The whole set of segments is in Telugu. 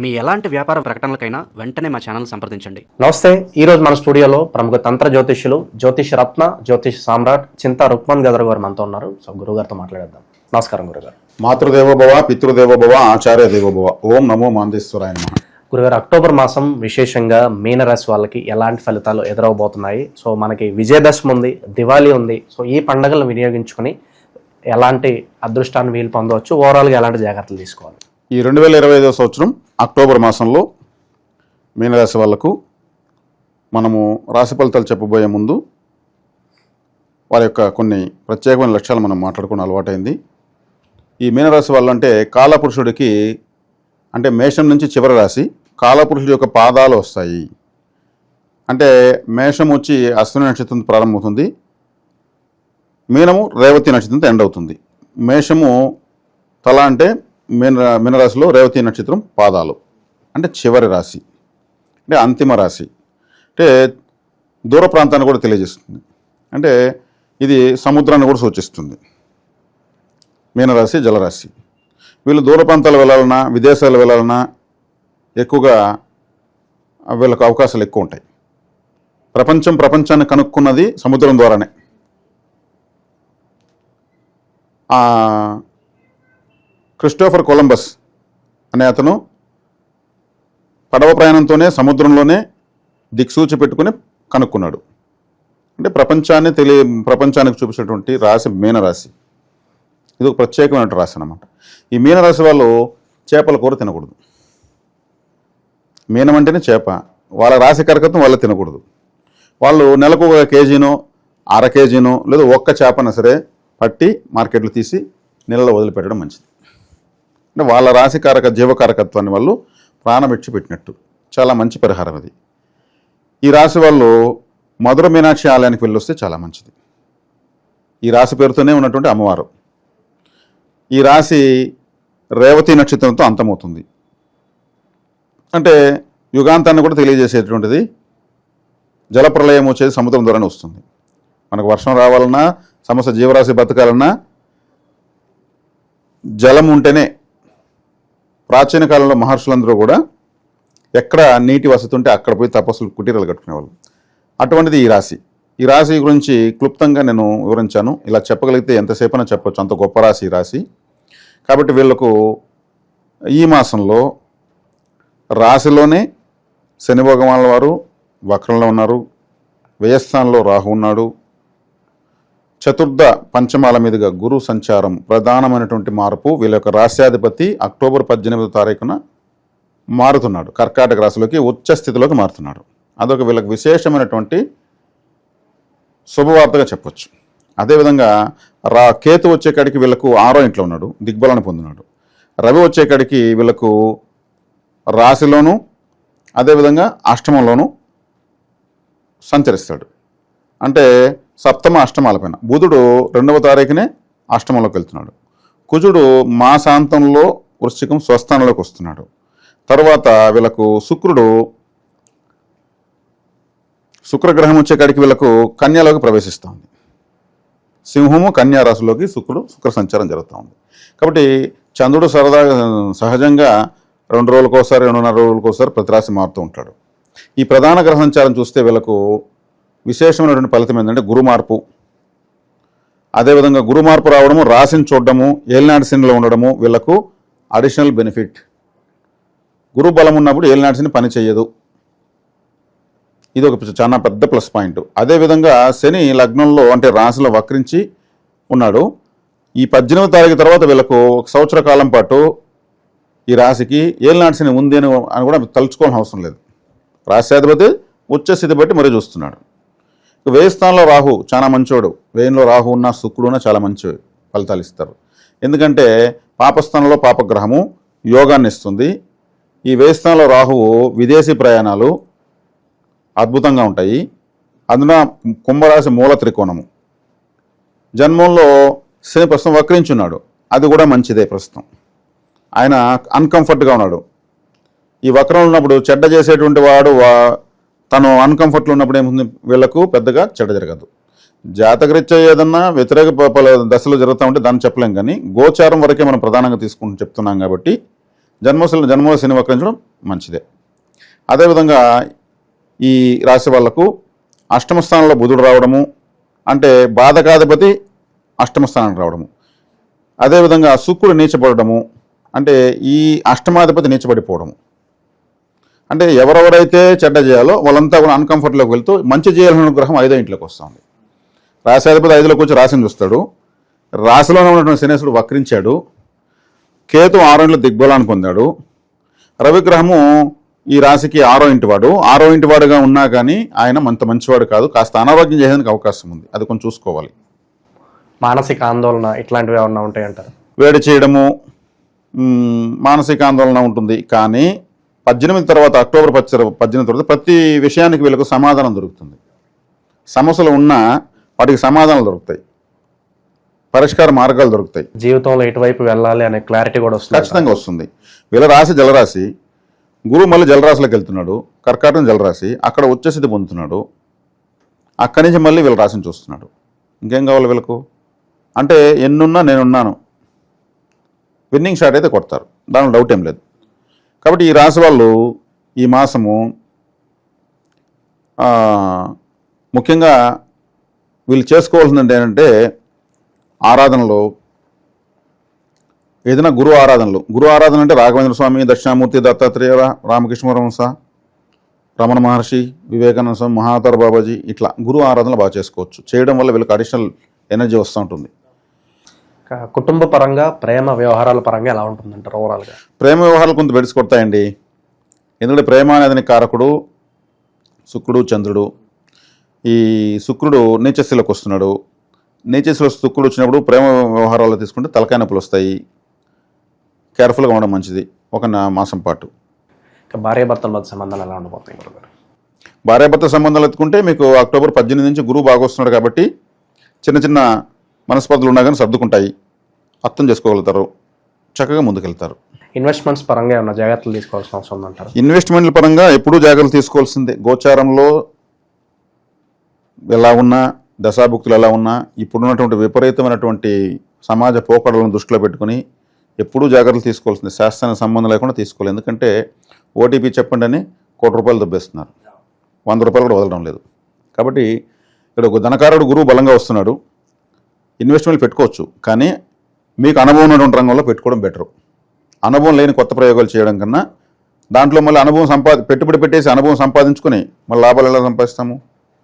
మీ ఎలాంటి వ్యాపార ప్రకటనలకైనా వెంటనే మా ఛానల్ సంప్రదించండి. నమస్తే ఈ రోజు మన స్టూడియోలో ప్రముఖ తంత్ర జ్యోతిష్యులు జ్యోతిష్ రత్న జ్యోతిష్ సామ్రాట్ చింతా రుక్మన్ గదర్ గారు మనతో ఉన్నారు. సో గురుగారితో మాట్లాడేద్దాం. నమస్కారం గురుగారు మాతృదేవోభవ పితృదేవోభవ ఆచార్య దేవోభవ. ఓం నమో మాందేశ్వరాయ నమ. గురుగారు అక్టోబర్ మాసం విశేషంగా మీనరాశి వాళ్ళకి ఎలాంటి ఫలితాలు ఎదురవబోతున్నాయి? సో మనకి విజయదశమి ఉంది దివాళీ ఉంది. సో ఈ పండుగలను వినియోగించుకొని ఎలాంటి అదృష్టాన్ని వీలు పొందవచ్చు? ఓవరాల్గా ఎలాంటి జాగ్రత్తలు తీసుకోవాలి? ఈ రెండు వేల ఇరవై ఐదో సంవత్సరం అక్టోబర్ మాసంలో మీనరాశి వాళ్ళకు మనము రాశి ఫలితాలు చెప్పబోయే ముందు వారి యొక్క కొన్ని ప్రత్యేకమైన లక్ష్యాలు మనం మాట్లాడుకున్న అలవాటైంది. ఈ మీనరాశి వాళ్ళంటే కాలపురుషుడికి అంటే మేషం నుంచి చివరి రాశి కాలపురుషుడి యొక్క పాదాలు వస్తాయి. అంటే మేషం వచ్చి అశ్విని నక్షత్రం ప్రారంభమవుతుంది. మీనము రేవతి నక్షత్రంతో ఎండ్ అవుతుంది. మేషము తల అంటే మీన మీనరాశిలో రేవతి నక్షత్రం పాదాలు. అంటే చివరి రాశి. అంటే అంతిమ రాశి. అంటే దూర ప్రాంతాన్ని కూడా తెలియజేస్తుంది. అంటే ఇది సముద్రాన్ని కూడా సూచిస్తుంది. మీనరాశి జలరాశి. వీళ్ళు దూర ప్రాంతాలు వెళ్ళాలన్నా విదేశాలు వెళ్ళాలన్నా ఎక్కువగా వీళ్ళకు అవకాశాలు ఎక్కువ ఉంటాయి. ప్రపంచం ప్రపంచాన్ని కనుక్కున్నది సముద్రం ద్వారానే. క్రిస్టోఫర్ కొలంబస్ అనే అతను పడవ ప్రయాణంతోనే సముద్రంలోనే దిక్సూచి పెట్టుకుని కనుక్కున్నాడు. అంటే ప్రపంచాన్ని తెలియ ప్రపంచానికి చూపించినటువంటి రాశి మీనరాశి. ఇది ఒక ప్రత్యేకమైన రాశి అనమాట ఈ మీనరాశి వాళ్ళు చేపల కూర తినకూడదు. మీనం అంటేనే చేప. వాళ్ళ రాశి కరకత్వం వాళ్ళు తినకూడదు. వాళ్ళు నెలకు ఒక కేజీనో అర కేజీనో లేదా ఒక్క చేపన సరే పట్టి మార్కెట్లో తీసి నీళ్ళలో వదిలిపెట్టడం మంచిది. అంటే వాళ్ళ రాశికారక జీవకారకత్వాన్ని వాళ్ళు ప్రాణం పెట్టినట్టు చాలా మంచి పరిహారం అది. ఈ రాశి వాళ్ళు మధుర మీనాక్షి ఆలయానికి వెళ్ళొస్తే చాలా మంచిది. ఈ రాశి పేరుతోనే ఉన్నటువంటి అమ్మవారు. ఈ రాశి రేవతి నక్షత్రంతో అంతమవుతుంది. అంటే యుగాంతాన్ని కూడా తెలియజేసేటువంటిది జలప్రలయం వచ్చేది సముద్రం ద్వారానే వస్తుంది. మనకు వర్షం రావాలన్నా సమస్త జీవరాశి బతకాలన్నా జలం ఉంటేనే ప్రాచీన కాలంలో మహర్షులందరూ కూడా ఎక్కడ నీటి వసతి ఉంటే అక్కడ పోయి తపస్సులు కుటీరాలు కట్టుకునేవాళ్ళు. అటువంటిది ఈ రాశి. ఈ రాశి గురించి క్లుప్తంగా నేను వివరించాను. ఇలా చెప్పగలిగితే ఎంతసేపైనా చెప్పొచ్చు. అంత గొప్ప రాశి రాశి. కాబట్టి వీళ్ళకు ఈ మాసంలో రాశిలోనే శని భగవానుల వారు వక్రంలో ఉన్నారు. వ్యయస్థానంలో రాహు ఉన్నాడు. చతుర్థ పంచమాల మీదుగా గురు సంచారం ప్రధానమైనటువంటి మార్పు. వీళ్ళ యొక్క రాశ్యాధిపతి అక్టోబర్ పద్దెనిమిదో తారీఖున మారుతున్నాడు. కర్కాటక రాశిలోకి ఉచ్చ స్థితిలోకి మారుతున్నాడు. అదొక వీళ్ళకి విశేషమైనటువంటి శుభవార్తగా చెప్పొచ్చు. అదేవిధంగా రా కేతు వచ్చేకాడికి వీళ్ళకు ఆరో ఇంట్లో ఉన్నాడు. దిగ్బలాన్ని పొందినాడు రవి వచ్చేకాడికి వీళ్ళకు రాశిలోను అదేవిధంగా అష్టమంలోను సంచరిస్తాడు. అంటే సప్తమ అష్టమాల పైన. బుధుడు రెండవ తారీఖునే అష్టమంలోకి వెళ్తున్నాడు. కుజుడు మాసాంతంలో వృశ్చికం స్వస్థానంలోకి వస్తున్నాడు. తర్వాత వీళ్ళకు శుక్రుడు శుక్రగ్రహం వచ్చే కాడికి వీళ్ళకు కన్యలోకి ప్రవేశిస్తుంది. సింహము కన్యారాశిలోకి శుక్రుడు శుక్ర సంచారం జరుగుతూ ఉంది. కాబట్టి చంద్రుడు సరదాగా సహజంగా రెండు రోజులకోసారి రెండున్నర రోజులకోసారి ప్రతి రాశి మారుతూ ఉంటాడు. ఈ ప్రధాన గ్రహ సంచారం చూస్తే వీళ్ళకు విశేషమైనటువంటి ఫలితం ఏంటంటే గురు మార్పు అదేవిధంగా గురు మార్పు రావడము రాశిని చూడడము ఏలినాటి శనిలో ఉండడము వీళ్ళకు అడిషనల్ బెనిఫిట్ గురు బలం ఉన్నప్పుడు ఏలినాటి శని పని చేయదు ఇది ఒక చాలా పెద్ద ప్లస్ పాయింట్ అదేవిధంగా శని లగ్నంలో అంటే రాశిలో వక్రించి ఉన్నాడు. ఈ పద్దెనిమిది తారీఖు తర్వాత వీళ్ళకు ఒక సంవత్సర కాలం పాటు ఈ రాశికి ఏలినాటి శని ఉంది అని కూడా తలుచుకోవాల్సిన అవసరం లేదు. రాశ్యాధిపతి ఉచ్చ స్థితి బట్టి మరీ చూస్తున్నాడు. ఇక స్థానంలో రాహు చాలా మంచోడు. వేయంలో రాహు ఉన్న శుక్రుడు ఉన్న చాలా మంచి ఫలితాలు ఇస్తారు. ఎందుకంటే పాపస్థానంలో పాపగ్రహము యోగాన్ని ఇస్తుంది. ఈ వ్యయ స్థానంలో రాహువు విదేశీ ప్రయాణాలు అద్భుతంగా ఉంటాయి. అందున కుంభరాశి మూల త్రికోణము. జన్మంలో శని ప్రస్తుతం వక్రించున్నాడు. అది కూడా మంచిదే ప్రస్తుతం. ఆయన అన్కంఫర్ట్గా ఉన్నాడు. ఈ వక్రం ఉన్నప్పుడు చెడ్డ చేసేటువంటి వాడు వా- తను అన్కంఫర్ట్లో ఉన్నప్పుడు ఏముంది? వీళ్ళకు పెద్దగా చెడ జరగదు. జాతకరీత్యా ఏదన్నా వ్యతిరేక ప- పలు దశలు జరుగుతూ ఉంటే దాన్ని చెప్పలేం కానీ గోచారం వరకే మనం ప్రధానంగా తీసుకుంటూ చెప్తున్నాం కాబట్టి జన్మశని జన్మలో వక్రించడం మంచిదే. అదేవిధంగా ఈ రాశి వాళ్ళకు అష్టమ స్థానంలో బుధుడు రావడము అంటే బాధకాధిపతి అష్టమ స్థానానికి రావడము. అదేవిధంగా శుక్రుడు నీచపడము అంటే ఈ అష్టమాధిపతి నీచపడిపోవడము. అంటే ఎవరెవరైతే చెడ్డ చేయాలో వాళ్ళంతా కూడా అన్కంఫర్ట్లోకి వెళ్తూ మంచి చేయాలన్న గ్రహం ఐదో ఇంట్లోకి వస్తుంది. రాశాధిపతి ఐదులోకి వచ్చి రాశిని చూస్తాడు. రాశిలోనే ఉన్నటువంటి శనేశ్వరుడు వక్రించాడు. కేతు ఆరో ఇంట్లో దిగ్బలాన్ని పొందాడు. రవిగ్రహము ఈ రాశికి ఆరో ఇంటి వాడు ఆరో ఇంటి వాడుగా ఉన్నా కానీ ఆయన అంత మంచివాడు కాదు. కాస్త అనారోగ్యం చేసేందుకు అవకాశం ఉంది. అది కొంచెం చూసుకోవాలి. మానసిక ఆందోళన ఇట్లాంటివి ఏమన్నా ఉంటాయంటారు? వేడి చేయడము మానసిక ఆందోళన ఉంటుంది. కానీ పద్దెనిమిది తర్వాత అక్టోబర్ పచ్చ పద్దెనిమిది తర్వాత ప్రతి విషయానికి వీళ్ళకు సమాధానం దొరుకుతుంది. సమస్యలు ఉన్నా వాటికి సమాధానాలు దొరుకుతాయి. పరిష్కార మార్గాలు దొరుకుతాయి. జీవితంలో ఎటువైపు వెళ్ళాలి అనే క్లారిటీ కూడా వస్తుంది. ఖచ్చితంగా వస్తుంది. వీళ్ళ రాశి జలరాశి. గురువు మళ్ళీ జలరాశిలోకి వెళ్తున్నాడు. కర్కాటకం జలరాశి. అక్కడ వచ్చేసిది పొందుతున్నాడు. అక్కడి నుంచి మళ్ళీ వీళ్ళ రాశిని చూస్తున్నాడు. ఇంకేం కావాలి వీళ్ళకు? అంటే ఎన్నున్నా నేనున్నాను. విన్నింగ్ షాట్ అయితే కొడతారు. దానిలో డౌట్ ఏం లేదు. కాబట్టి ఈ రాశి వాళ్ళు ఈ మాసము ముఖ్యంగా వీళ్ళు చేసుకోవాల్సింది ఏంటంటే ఆరాధనలో. ఏదైనా గురు ఆరాధనలు. గురు ఆరాధన అంటే రాఘవేంద్ర స్వామి దక్షిణామూర్తి దత్తాత్రేయ రామకృష్ణ పరమహంస రమణ మహర్షి వివేకానంద స్వామి మహావతార బాబాజీ ఇట్లా గురు ఆరాధనలు బాగా చేసుకోవచ్చు. చేయడం వల్ల వీళ్ళకి అడిషనల్ ఎనర్జీ వస్తూ ఉంటుంది. కుటుంబ పరంగా ప్రేమ వ్యవహారాల పరంగా ఎలా ఉంటుందంటారు ఓవరాల్గా ప్రేమ వ్యవహారాలు కొంత బెడిసి కొడతాయండి. ఎందుకంటే ప్రేమ అనేది కారకుడు శుక్రుడు చంద్రుడు. ఈ శుక్రుడు నీచస్థిలోకి వస్తున్నాడు. నీచస్థిలో శుక్రుడు వచ్చినప్పుడు ప్రేమ వ్యవహారాలు తీసుకుంటే తలకాయ నొప్పులు వస్తాయి. కేర్ఫుల్గా ఉండడం మంచిది. ఒక నా- మాసం పాటు. ఇంకా భార్యాభర్తల మధ్య సంబంధాలు ఎలా గురుగారు భార్యాభర్త సంబంధాలు ఎత్తుకుంటే మీకు అక్టోబర్ పద్దెనిమిది నుంచి గురువు బాగా వస్తున్నాడు కాబట్టి చిన్న చిన్న మనస్పర్ధలు ఉన్నా కానీ సర్దుకుంటాయి. అర్థం చేసుకోగలుగుతారు. చక్కగా ముందుకెళ్తారు. ఇన్వెస్ట్మెంట్స్ పరంగా ఏమైనా జాగ్రత్తలు తీసుకోవాల్సిన అవసరం ఉందంటారు? ఇన్వెస్ట్మెంట్ల పరంగా ఎప్పుడూ జాగ్రత్తలు తీసుకోవాల్సిందే. గోచారంలో ఎలా ఉన్నా దశాభుక్తులు ఎలా ఉన్నా ఇప్పుడున్నటువంటి విపరీతమైనటువంటి సమాజ పోకడలను దృష్టిలో పెట్టుకుని ఎప్పుడూ జాగ్రత్తలు తీసుకోవాల్సిందే. శాస్త్రానికి సంబంధం లేకుండా తీసుకోవాలి. ఎందుకంటే ఓటీపీ చెప్పండి అని కోటి రూపాయలు దొబ్బేస్తున్నారు. వంద రూపాయలు కూడా వదలడం లేదు. కాబట్టి ఇక్కడ ఒక ధనకారుడు గురువు బలంగా వస్తున్నాడు. ఇన్వెస్ట్మెంట్ పెట్టుకోవచ్చు. కానీ మీకు అనుభవం ఉన్నటువంటి రంగంలో పెట్టుకోవడం బెటరు. అనుభవం లేని కొత్త ప్రయోగాలు చేయడం కన్నా దాంట్లో మళ్ళీ అనుభవం సంపాది పెట్టుబడి పెట్టేసి అనుభవం సంపాదించుకొని మళ్ళీ లాభాలు ఎలా సంపాదిస్తాము?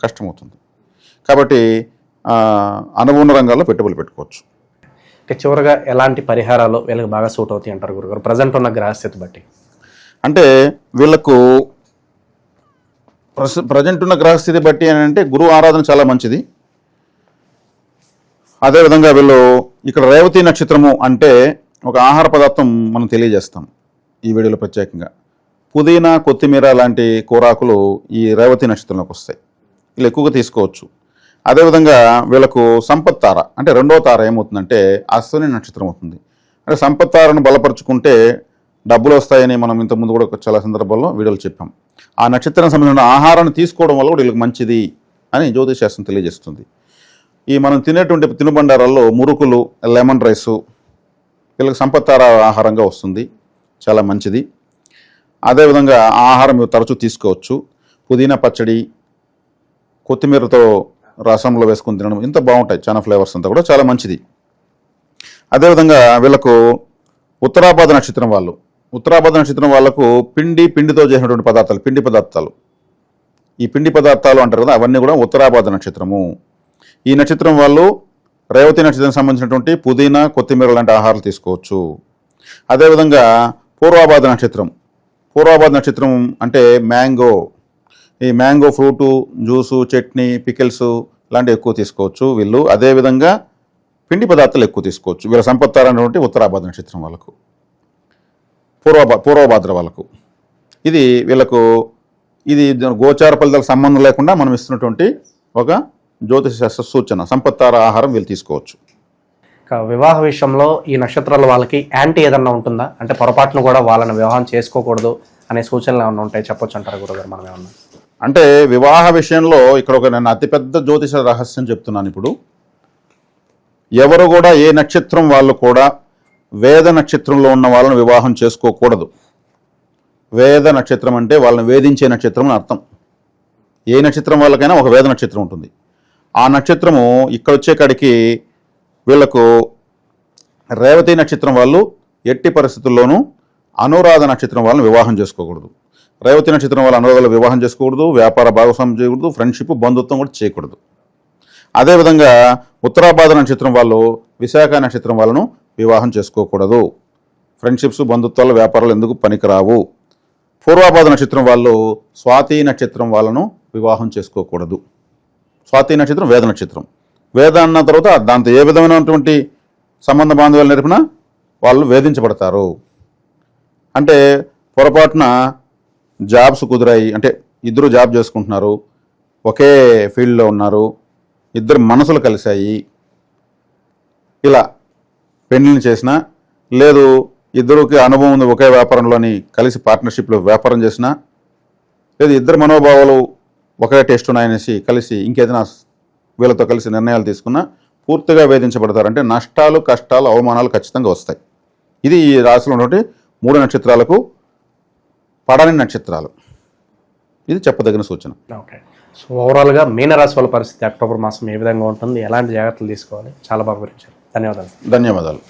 కష్టమవుతుంది. కాబట్టి అనుభవం ఉన్న రంగాల్లో పెట్టుబడులు పెట్టుకోవచ్చు. ఇక చివరగా ఎలాంటి పరిహారాలు వీళ్ళకి బాగా సూట్ అవుతాయి అంటారు గురుగారు? ప్రజెంట్ ఉన్న గ్రహస్థితి బట్టి. అంటే వీళ్ళకు ప్రజెంట్ ఉన్న గ్రహస్థితి బట్టి అని అంటే గురువు ఆరాధన చాలా మంచిది. అదేవిధంగా వీళ్ళు ఇక్కడ రేవతి నక్షత్రము అంటే ఒక ఆహార పదార్థం మనం తెలియజేస్తాం ఈ వీడియోలో ప్రత్యేకంగా. పుదీనా కొత్తిమీర లాంటి కూరాకులు ఈ రేవతి నక్షత్రంలోకి వస్తాయి. వీళ్ళు ఎక్కువగా తీసుకోవచ్చు. అదేవిధంగా వీళ్ళకు సంపత్ తార అంటే రెండో తార ఏమవుతుందంటే అశ్విని నక్షత్రం అవుతుంది. అంటే సంపత్ తారను బలపరుచుకుంటే డబ్బులు వస్తాయని మనం ఇంతకుముందు కూడా చాలా సందర్భాల్లో వీడియోలు చెప్పాం. ఆ నక్షత్రం సంబంధించిన ఆహారాన్ని తీసుకోవడం వల్ల కూడా వీళ్ళకి మంచిది అని జ్యోతిష్ శాస్త్రం తెలియజేస్తుంది. ఈ మనం తినేటువంటి తినుబండారాల్లో మురుకులు లెమన్ రైసు వీళ్ళకి సంపత్తార ఆహారంగా వస్తుంది. చాలా మంచిది. అదేవిధంగా ఆ ఆహారం తరచూ తీసుకోవచ్చు. పుదీనా పచ్చడి కొత్తిమీరతో రసంలో వేసుకుని తినడం ఇంత బాగుంటాయి. చాలా ఫ్లేవర్స్ అంతా కూడా చాలా మంచిది. అదేవిధంగా వీళ్ళకు ఉత్తరాబాద నక్షత్రం వాళ్ళు ఉత్తరాబాద నక్షత్రం వాళ్ళకు పిండి పిండితో చేసినటువంటి పదార్థాలు పిండి పదార్థాలు. ఈ పిండి పదార్థాలు అంటారు కదా అవన్నీ కూడా ఉత్తరాబాద నక్షత్రము. ఈ నక్షత్రం వాళ్ళు రేవతి నక్షత్రం సంబంధించినటువంటి పుదీనా కొత్తిమీర లాంటి ఆహారాలు తీసుకోవచ్చు. అదేవిధంగా పూర్వాబాద నక్షత్రం. పూర్వాబాద నక్షత్రం అంటే మ్యాంగో. ఈ mango fruit juice chutney pickles లాంటివి ఎక్కువ తీసుకోవచ్చు వీళ్ళు. అదేవిధంగా పిండి పదార్థాలు ఎక్కువ తీసుకోవచ్చు. వీళ్ళ సంపత్తారనేటువంటి ఉత్తరాబాద నక్షత్రం వాళ్ళకు. పూర్వభా పూర్వభాద్ర వాళ్ళకు. ఇది వీళ్ళకు ఇది గోచార ఫలితాలకు సంబంధం లేకుండా మనం ఇస్తున్నటువంటి ఒక జ్యోతిష శాస్త్ర సూచన సంపత్తార ఆహారం వీళ్ళు తీసుకోవచ్చు. వివాహ విషయంలో ఈ నక్షత్రాల వాళ్ళకి యాంటీ ఏదన్నా ఉంటుందా? అంటే పొరపాటును కూడా వాళ్ళని వివాహం చేసుకోకూడదు అనే సూచనలు ఏమన్నా ఉంటాయి? చెప్పొచ్చు అంటారు గురుగారు మనం ఏమన్నా? అంటే వివాహ విషయంలో ఇక్కడ ఒక నేను అతిపెద్ద జ్యోతిష రహస్యం చెప్తున్నాను ఇప్పుడు. ఎవరు కూడా ఏ నక్షత్రం వాళ్ళు కూడా వేద నక్షత్రంలో ఉన్న వాళ్ళని వివాహం చేసుకోకూడదు. వేద నక్షత్రం అంటే వాళ్ళని వేధించే నక్షత్రం అని అర్థం. ఏ నక్షత్రం వాళ్ళకైనా ఒక వేద నక్షత్రం ఉంటుంది. ఆ నక్షత్రము ఇక్కడ వచ్చేకాడికి వీళ్ళకు రేవతి నక్షత్రం వాళ్ళు ఎట్టి పరిస్థితుల్లోనూ అనురాధ నక్షత్రం వాళ్ళని వివాహం చేసుకోకూడదు. రేవతి నక్షత్రం వాళ్ళ అనురాధాలు వివాహం చేసుకోకూడదు వ్యాపార భాగస్వామ్యం చేయకూడదు ఫ్రెండ్షిప్ బంధుత్వం కూడా చేయకూడదు. అదేవిధంగా ఉత్తరాబాధ నక్షత్రం వాళ్ళు విశాఖ నక్షత్రం వాళ్ళను వివాహం చేసుకోకూడదు. ఫ్రెండ్షిప్స్ బంధుత్వాలు వ్యాపారాలు ఎందుకు పనికిరావు? పూర్వాబాధ నక్షత్రం వాళ్ళు స్వాతి నక్షత్రం వాళ్ళను వివాహం చేసుకోకూడదు. స్వాతి నక్షత్రం వేద నక్షత్రం. వేద అన్న తర్వాత దాంతో ఏ విధమైనటువంటి సంబంధ బాంధవ్యాలు నేర్పినా వాళ్ళు వేధించబడతారు. అంటే పొరపాటున జాబ్స్ కుదిరాయి అంటే ఇద్దరు జాబ్ చేసుకుంటున్నారు ఒకే ఫీల్డ్లో ఉన్నారు ఇద్దరు మనసులు కలిశాయి ఇలా పెళ్ళిని చేసినా లేదు ఇద్దరికి అనుభవం ఉంది ఒకే వ్యాపారంలోని కలిసి పార్ట్నర్షిప్లో వ్యాపారం చేసినా లేదు ఇద్దరు మనోభావాలు ఒకే టేస్ట్ ఉన్నాయనేసి కలిసి ఇంకేదైనా వీళ్ళతో కలిసి నిర్ణయాలు తీసుకున్నా పూర్తిగా వేధించబడతారు అంటే నష్టాలు కష్టాలు అవమానాలు ఖచ్చితంగా వస్తాయి. ఇది ఈ రాశిలో ఉన్నటువంటి మూడు నక్షత్రాలకు పడని నక్షత్రాలు. ఇది చెప్పదగిన సూచన. ఓకే. సో ఓవరాల్గా మీనరాశి వాళ్ళ పరిస్థితి అక్టోబర్ మాసం ఏ విధంగా ఉంటుంది ఎలాంటి జాగ్రత్తలు తీసుకోవాలి చాలా బాగా వివరించారు. ధన్యవాదాలు. ధన్యవాదాలు.